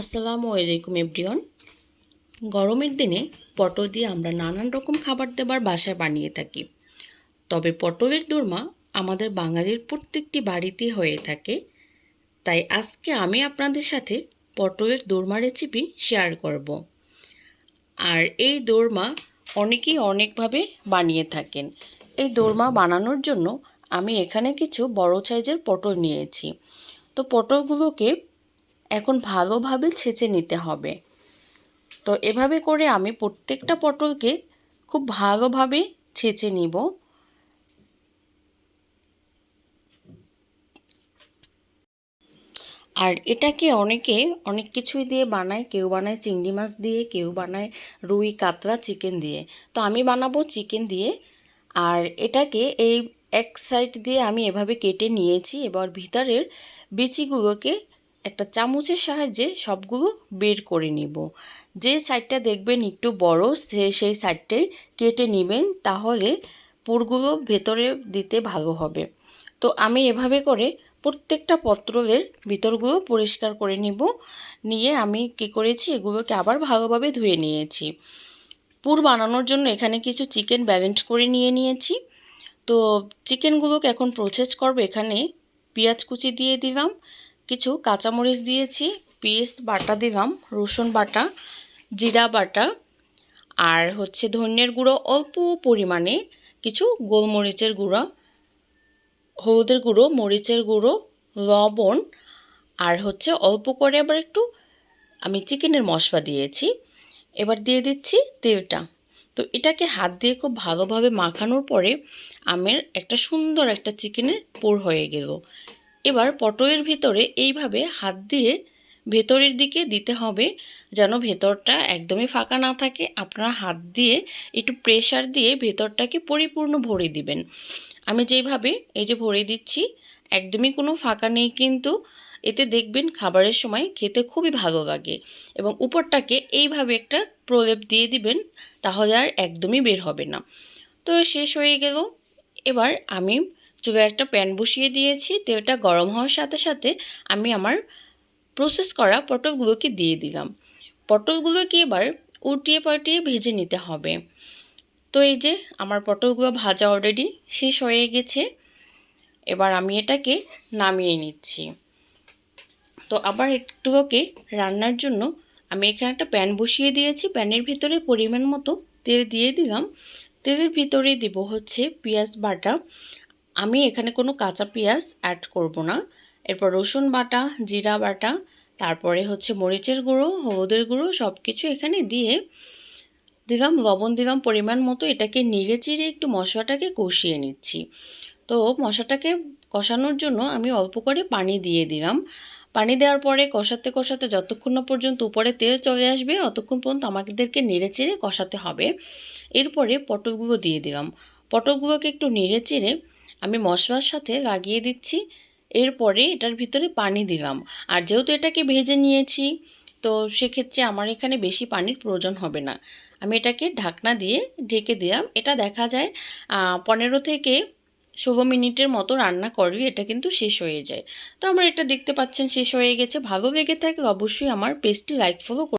আসসালামু আলাইকুম, এভরিওয়ান। গরমের দিনে পটল দিয়ে আমরা নানান রকম খাবার দাবার বাসায় বানিয়ে থাকি। তবে পটলের দোরমা আমাদের বাঙালির প্রত্যেকটি বাড়িতে হয়ে থাকে। তাই আজকে আমি আপনাদের সাথে পটলের দোরমা রেসিপি শেয়ার করব। আর এই দোরমা অনেকেই অনেকভাবে বানিয়ে থাকেন। এই দোরমা বানানোর জন্য আমি এখানে কিছু বড় সাইজের পটল নিয়েছি। তো পটলগুলোকে এখন ভালোভাবে ছেঁচে নিতে হবে। তো এভাবে করে আমি প্রত্যেকটা পটলকে খুব ভালোভাবে ছেঁচে নিব। আর এটাকে অনেকে অনেক কিছুই দিয়ে বানায়, কেউ বানায় চিংড়ি মাছ দিয়ে, কেউ বানায় রুই, কাতলা, চিকেন দিয়ে। তো আমি বানাবো চিকেন দিয়ে। আর এটাকে এই এক সাইড দিয়ে আমি এভাবে কেটে নিয়েছি। এবার ভিতরের বিচিগুলোকে একটা চামচের সাহায্যে সবগুলো বের করে নিব। যে সাইডটা দেখবেন একটু বড়, সে সেই সাইডটাই কেটে নেবেন, তাহলে পুরগুলো ভেতরে দিতে ভালো হবে। তো আমি এভাবে করে প্রত্যেকটা পত্রলের ভিতরগুলো পরিষ্কার করে নিব। নিয়ে আমি কি করেছি, এগুলোকে আবার ভালোভাবে ধুয়ে নিয়েছি। পুর বানানোর জন্য এখানে কিছু চিকেন ব্যালেন্স করে নিয়ে নিয়েছি। তো চিকেনগুলোকে এখন প্রসেস করব। এখানে পেঁয়াজ কুচি দিয়ে দিলাম। কিছু কাঁচামরিচ দিয়েছি পেস্ট বাটা দিলাম, রসুন বাটা, জিরা বাটা, আর হচ্ছে ধনিয়ার গুঁড়ো অল্প পরিমাণে, কিছু গোলমরিচের গুঁড়ো, হলুদের গুঁড়ো, মরিচের গুঁড়ো, লবণ, আর হচ্ছে অল্প করে আবার একটু আমি চিকেনের মশলা দিয়েছি। এবার দিয়ে দিচ্ছি তেলটা। তো এটাকে হাত দিয়ে খুব ভালোভাবে মাখানোর পরে আমের একটা সুন্দর একটা চিকেনের পোর হয়ে গেল। এবার পটলের ভিতরে এইভাবে হাত দিয়ে ভেতরের দিকে দিতে হবে যেন ভেতরটা একদমই ফাঁকা না থাকে। আপনারা হাত দিয়ে একটু প্রেশার দিয়ে ভেতরটাকে পরিপূর্ণ ভরে দিবেন। আমি যেইভাবে এই যে ভরে দিচ্ছি, একদমই কোনো ফাঁকা নেই কিন্তু এতে দেখবেন খাবারের সময় খেতে খুবই ভালো লাগে এবং উপরটাকে এইভাবে একটা প্রলেপ দিয়ে দিবেন, তাহলে আর একদমই বের হবে না। তো শেষ হয়ে গেল। এবার আমি চুলায় একটা প্যান বসিয়ে দিয়েছি, তেলটা গরম হওয়ার সাথে সাথে আমি আমার প্রসেস করা পটলগুলোকে দিয়ে দিলাম। পটলগুলোকে এবার উল্টিয়ে পাল্টিয়ে ভেজে নিতে হবে। তো এই যে আমার পটলগুলো ভাজা অলরেডি শেষ হয়ে গেছে, এবার আমি এটাকে নামিয়ে নিচ্ছি। তো আবার একটুকে রান্নার জন্য আমি এখানে একটা প্যান বসিয়ে দিয়েছি, প্যানের ভিতরে পরিমাণ মতো তেল দিয়ে দিলাম। তেলের ভিতরে দিব হচ্ছে পেঁয়াজ বাটা আমি এখানে কোনো কাঁচা পেঁয়াজ অ্যাড করব না। এরপর রসুন বাটা, জিরা বাটা, তারপরে হচ্ছে মরিচের গুঁড়ো, হলুদের গুঁড়ো সব কিছু এখানে দিয়ে দিলাম, লবণ দিলাম পরিমাণ মতো। এটাকে নেড়ে চিড়ে একটু মশলাটাকে কষিয়ে নিচ্ছি। তো মশলাটাকে কষানোর জন্য আমি অল্প করে পানি দিয়ে দিলাম। পানি দেওয়ার পরে কষাতে কষাতে যতক্ষণ না পর্যন্ত উপরে তেল চলে আসবে, অতক্ষণ পর্যন্ত আমাদেরকে নেড়ে চেড়ে কষাতে হবে। এরপরে পটলগুলো দিয়ে দিলাম। পটলগুলোকে একটু নেড়ে চেড়ে আমি মশলার সাথে লাগিয়ে দিচ্ছি। এরপরে এটার ভিতরে পানি দিলাম। আর যেহেতু এটাকে ভেজে নিয়েছি, তো সেক্ষেত্রে আমার এখানে বেশি পানির প্রয়োজন হবে না। আমি এটাকে ঢাকনা দিয়ে ঢেকে দিলাম। এটা দেখা যায় পনেরো থেকে ষোলো মিনিটের মতো রান্না করলে এটা কিন্তু শেষ হয়ে যায়। তো আমার এটা দেখতে পাচ্ছেন শেষ হয়ে গেছে। ভালো লেগে থাকলে অবশ্যই আমার পেস্টটি লাইক, ফলো